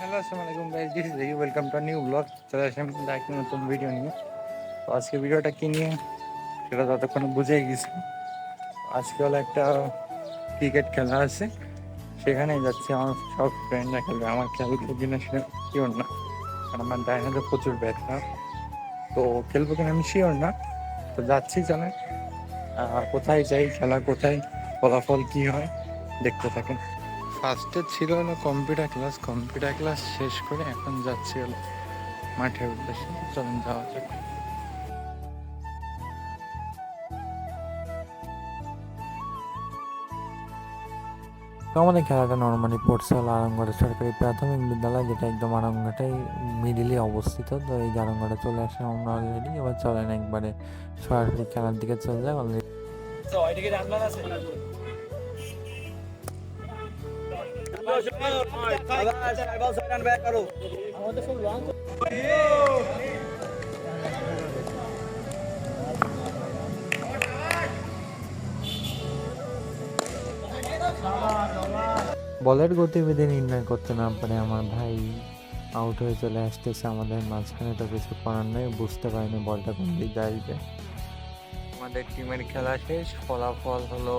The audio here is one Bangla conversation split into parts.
হ্যালো আসসালামু আলাইকুম guys this is welcome to new blog চলে আসলাম একটা নতুন ভিডিও নিয়ে। তো আজকে ভিডিওটা কি নিয়ে? সেটা ততক্ষণ বুঝেই গেছি। আজকে হলো একটা ক্রিকেট খেলা আছে। সেখানে যাচ্ছি আমার সব ফ্রেন্ডরা খেলবে। আমার খেলব কিনা সেটা শিওর না। কারণ আমার ডায়নাতে প্রচুর ব্যথা। তো খেলব কিনা আমি শিওর না। তো যাচ্ছি চলে। কোথায় যাই, খেলা কোথায়, ফলাফল কি হয়, দেখতে থাকেন। ফার্স্টে ছিল হলো কম্পিউটার ক্লাস কম্পিউটার ক্লাস শেষ করে এখন যাচ্ছি হলো মাঠের উদ্দেশ্যে। চলেন যাওয়া যাক। আমাদের খেলাটা নর্মালি পড়ছে হলো আরামগড় সরকারি প্রাথমিক বিদ্যালয় যেটা একদম আরামঘাটাই মিডিলে অবস্থিত। তো এই যে আরামগড়ে চলে আসলাম আমরা অলরেডি এবার চলেন একবারে সরাসরি খেলার দিকে চলে যাক অলরেডি বলের গতিবিধি নির্ণয় করতে না পারে আমার ভাই আউট হয়ে চলে আসতেছে। আমাদের মাঝখানে তো কিছু করার নেই, বুঝতে পারিনি বলটা কোন দিকে আসবে। আমাদের টিমের খেলা শেষ, ফলাফল হলো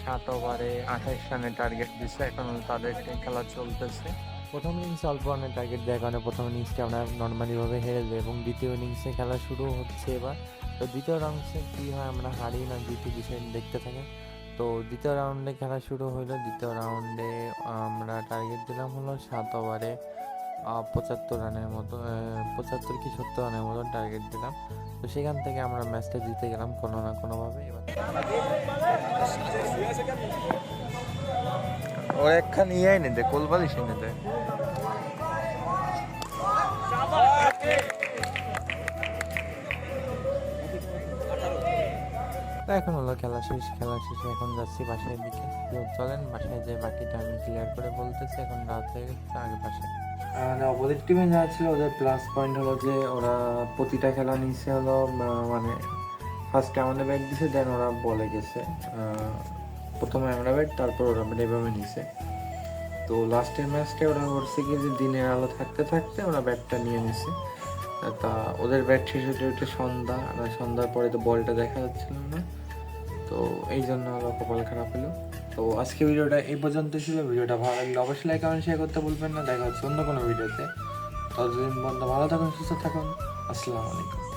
সাত ওভারে আঠাশ রানের টার্গেট দিচ্ছে এখন তাদের খেলা চলতেছে। প্রথম ইনিংসে অল্প রানের টার্গেট দেওয়ার কারণে প্রথম ইনিংসটা আমরা নর্মালিভাবে হেরে যাই এবং দ্বিতীয় ইনিংসে খেলা শুরু হচ্ছে এবার। তো দ্বিতীয় রাউন্ডে কী হয়, আমরা হারি না জিতি বিষয় দেখতে থাকি। তো দ্বিতীয় রাউন্ডে খেলা শুরু হলো দ্বিতীয় রাউন্ডে আমরা টার্গেট দিলাম হলো সাত ওভারে পঁচাত্তর রানের মতো পঁচাত্তর কি সত্তর রানের মতো টার্গেট দিলাম। তো সেখান থেকে আমরা ম্যাচটা জিতে গেলাম কোনো না কোনোভাবে। এবার ও একখান ইয়াই নিতে কোলবালিশ নিতে তো এখন হলো খেলা শেষ খেলা শেষে এখন যাচ্ছি বাসায় দিকে। চলেন বাসায় যে বাকিটা আমি ক্লিয়ার করে বলতেছি এখন রাত হয়ে গেছে আগে বাসায়। আর ওদের টিমে যা ছিল, ওদের প্লাস পয়েন্ট হলো যে ওরা প্রতিটা খেলা নিচে হলো মানে ফার্স্টে আমাদের ব্যাট দিছে দেন ওরা বলে গেছে। প্রথমে আমরা ব্যাট তারপর ওরা ব্যাট এভাবে নিছে। তো লাস্টের ম্যাচটা ওরা করছে কি যে দিনের আলো থাকতে থাকতে ওরা ব্যাটটা নিয়ে নিছে। তা ওদের ব্যাট শেষ হতে হতে সন্ধ্যা আর সন্ধ্যার পরে তো বলটা দেখা যাচ্ছিল না। তো এই জন্য হলো কপাল খারাপ হলো। তো আজকে ভিডিওটা এই পর্যন্ত ছিল। ভিডিওটা ভালো লাগলে অবশ্যই লাইক কমেন্ট শেয়ার করতে ভুলবেন না। দেখা হচ্ছে অন্য কোনো ভিডিওতে। ততদিন বন্ধ ভালো থাকুন, সুস্থ থাকুন। আসসালামু আলাইকুম।